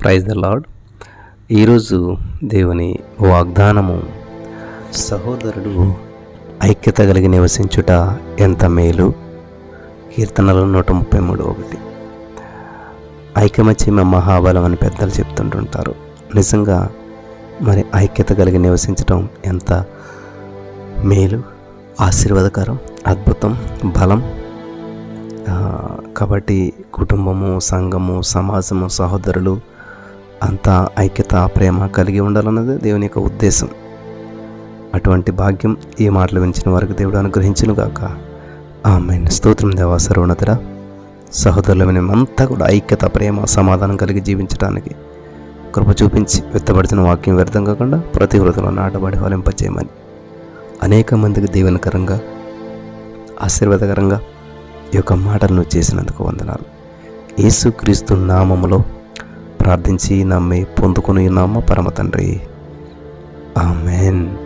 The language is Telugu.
ప్రైజ్ ద లాడ్ ఈరోజు దేవుని వాగ్దానము సహోదరుడు ఐక్యత కలిగి నివసించుట ఎంత మేలు? కీర్తనలు నూట ముప్పై మూడు ఒకటి. ఐకమత్యమే మహాబలం అని పెద్దలు చెప్తుంటుంటారు నిజంగా మరి ఐక్యత కలిగి నివసించటం ఎంత మేలు? ఆశీర్వాదకరం అద్భుతం బలం? కాబట్టి కుటుంబము సంఘము సమాజము సహోదరులు అంతా ఐక్యత ప్రేమ కలిగి ఉండాలన్నది దేవుని యొక్క ఉద్దేశం. అటువంటి భాగ్యం ఈ మాటలు వించిన వారికి దేవుడు అనుగ్రహించును గాక ఆమె స్తోత్రం దేవా సర్వోన్నతుడా. సహోదరుల మేమంతా కూడా ఐక్యత ప్రేమ సమాధానం కలిగి జీవించడానికి కృప చూపించి వెత్తబడుతున్న వాక్యం వ్యర్థం కాకుండా ప్రతి హృదయంలో నాటబడి ఫలింపచేయమని అనేక మందికి దీవెనకరంగా ఆశీర్వాదకరంగా ఈ యొక్క మాటలను చేసినందుకు వందనాలు. యేసుక్రీస్తు నామములో ప్రార్థించి నమ్మి పొందుకుని నామ పరమ తండ్రి. ఆమెన్.